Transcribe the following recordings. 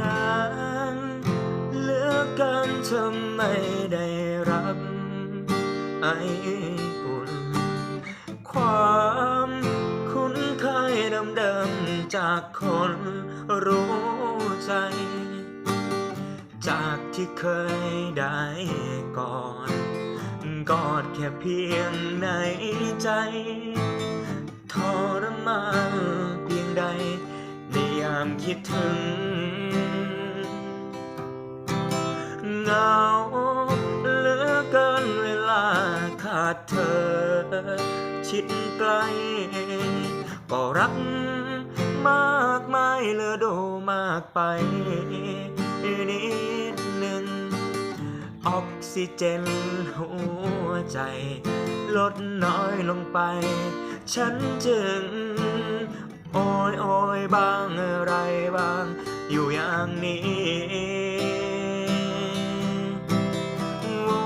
นานเหลือเกินเธอไม่ได้รับไออุ่นความคุ้นเคยเดิมๆจากคนรู้ใจ จากที่เคยได้ก่อดกอดแค่เพียงในใจทรมานเพียงใดามคิดถึงเหงาเหลือเกินเวลาขาดเธอ ชิดไกล ก็รักมากมายเหลือดูมากไปนิดหนึ่งออกซิเจนหัวใจ ลดน้อยลงไป ฉันจึง โอยโอยบ้างอะไร บ้าง อยู่อย่างนี้โอ้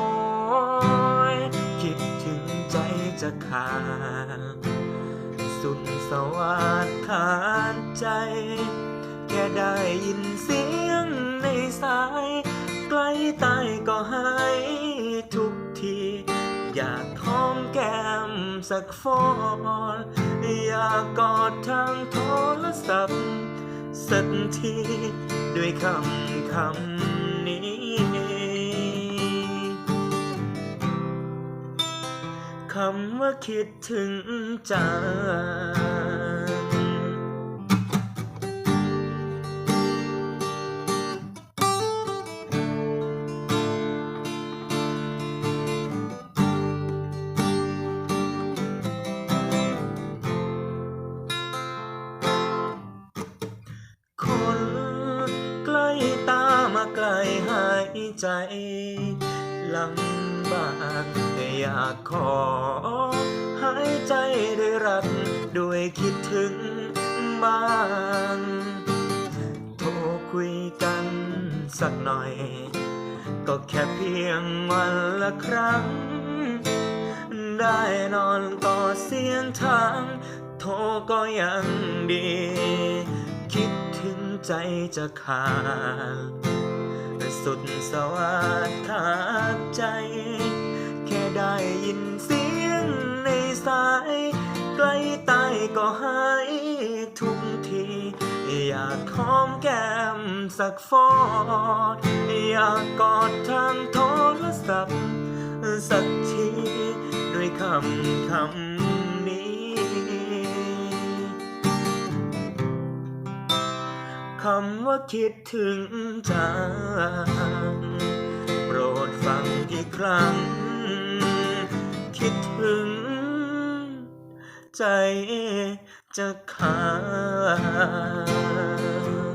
ยคิดถึงใจจะขาดสุดสวัสดขาดใจ แค่ได้ยินเสียงในสาย ใกล้ตายก็หายทุกที อยากหอมแก้มสักฟอนอยากกอดทางโทรศัพท์ สักทีด้วยคำคำนี้ คำว่าคิดถึงจา มาไกลหายใจลำบากแต่อยากขอ หายใจด้วยรักด้วยคิดถึงบ้างโทรคุยกันสักหน่อย ก็แค่เพียงวันละครั้ง ได้นอนก็เสียงทาง โทรก็ยังดี คิด ใจจะขาดสุดสวัสดขาดใจ แค่ได้ยินเสียงในสาย ใกล้ตายก็หายทุกที อยากหอมแก้มสักฟอดอยากกอดทางโทรศัพท์ สักที ด้วยคำคำนี้ คำว่าคิดถึงจางโปรดฟังอีกครั้ง คิดถึง ใจจะขาด